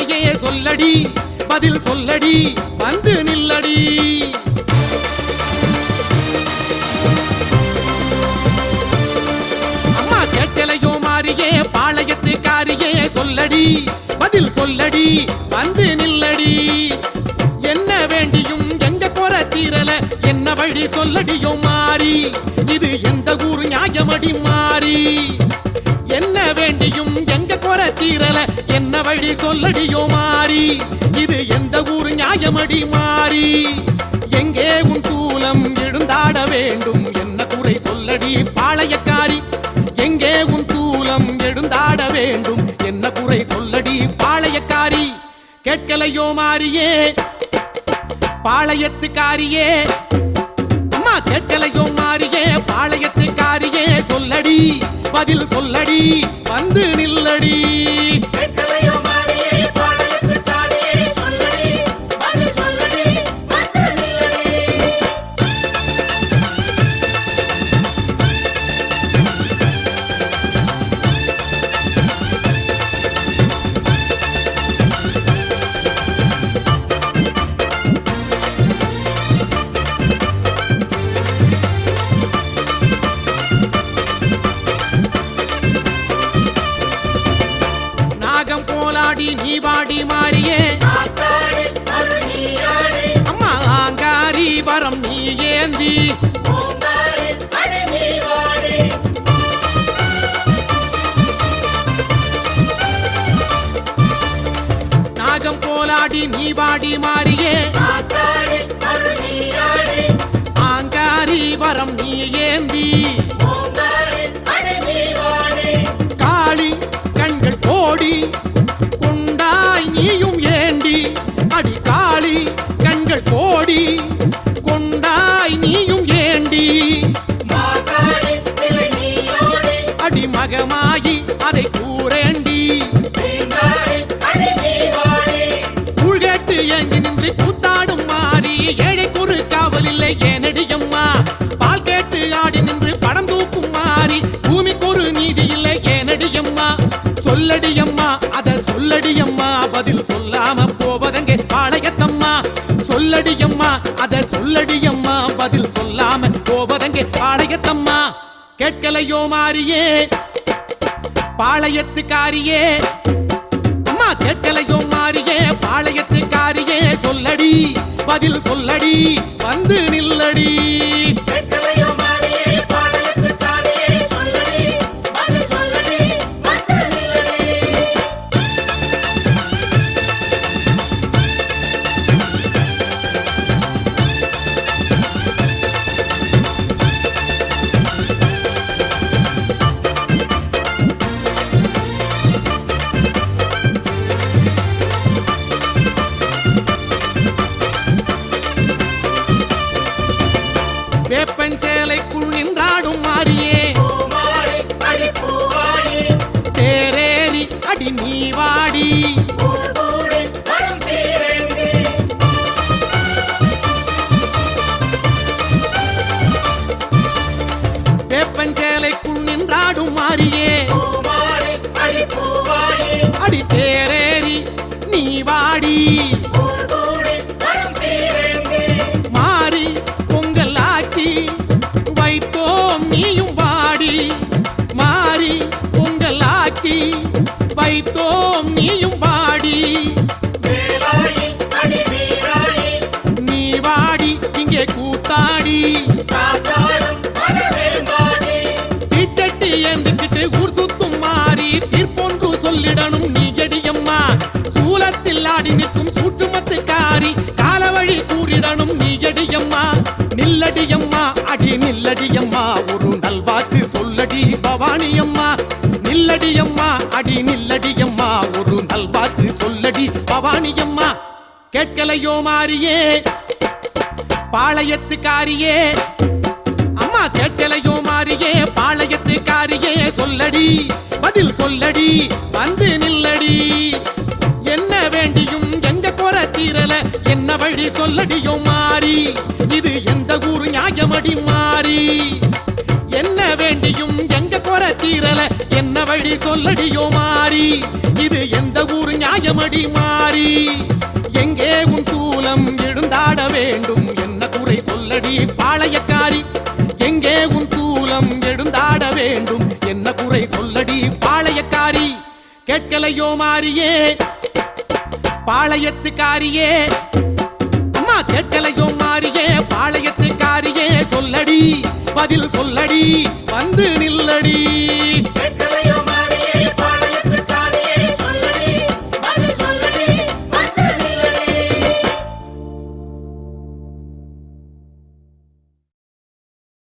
பதில் சொல்லடி பதில் சொல்லடி வந்து நில்லடி. அம்மா கேட்டலையோ மாறியே பாளையத்து காரியே சொல்லடி பதில் சொல்லடி வந்து நில்லடி. என்ன வேண்டியும் எங்க போற தீரல என்ன வழி சொல்லடியோ மாறி இது எந்த ஊர் நியாயமடி மாறி. தீரல. என்ன வழி சொல்லடியோ மாறி. இது எந்த ஊர் நியாயமடி மாறி. எங்கே உன் சூலம் எழுந்தாட வேண்டும்? என்ன குறை சொல்லடி பாளையக்காரி. எங்கே உன் சூலம் எழுந்தாட வேண்டும்? என்ன குறை சொல்லடி பாளையக்காரி. கேட்கலையோ மாறியே. பாளையத்துக்காரியே. அம்மா கேட்கலையோ மாறியே. பாளையத்துக்காரியே சொல்லடி. பதில் சொல்லடி. வந்து நில்லடி. நீ வாடி மாறியே அம்மா ஆங்காரி வரம் நீ ஏந்தி. நாகம் போலாடி நீ வாடி மாறியே. ஆங்காரி வரம் நீ ஏந்தி. சொல்லடி அம்மா அத சொல்லடி அம்மா. பதில் சொல்லாம போவதங்கே? பாளையத்தம்மா சொல்லடி அம்மா அத சொல்லடி அம்மா. பதில் சொல்லாம போவதங்கே? பாளையத்தம்மா கேட்கலையோ மாறியே பாளையத்துக்காரியே? அம்மா கேட்கலையோ மாறியே பாளையத்துக்காரியே சொல்லடி பதில் சொல்லடி வந்து நில்லடி. வேப்பஞ்சேலைக்குள் நின்றாடும் மாறியே. தேரேறி அடி நீ வாடி. வேப்பஞ்சேலைக்குள் நின்றாடும் மாறியே. அடி அடி தேரேறி நீ வாடி. தீர்ப்பொன்று நீ எடியம்மா. சூலத்தில் ஆடி நிற்கும் சூட்டுமத்துக்காரி காலவழி கூறிடணும் நீ எடியம்மா. நில்லடியம்மா அடி நில்லடியம்மா ஒரு நல்வாக்கு சொல்லடி பவானியம்மா. நில்லடியம்மா அடி நில்லடியம்மா ஒரு நல்வாக்கு சொல்லடி பவானியம்மா. கேட்கலையோ மாறியே பாளையத்துக்காரியே. அம்மா கேட்கலையோ காரியே பாளையத்து காரியே சொல்லடி. பதில் சொல்லடி வந்து நில்லடி. என்ன வேண்டியும் எங்க குற தீரல என்ன வழி சொல்லடியோ மாறி. இது எந்த ஊர் நியாயமடி மாறி. என்ன வேண்டியும் எங்க குற தீரல என்ன வழி சொல்லடியோ மாறி. இது எந்த ஊர் நியாயமடி மாறி. எங்கே உன் சூலம் எழுந்தாட வேண்டும்? என்ன குறை சொல்லடி பாளையக்காரி. வேண்டும். என்ன குறை சொல்லடி பாளையக்காரி கேட்கலையோ மாறியே பாளையத்துக்காரியே. அம்மா கேட்கலையோ மாறியே பாளையத்துக்காரியே சொல்லடி பதில் சொல்லடி வந்து நில்லடி.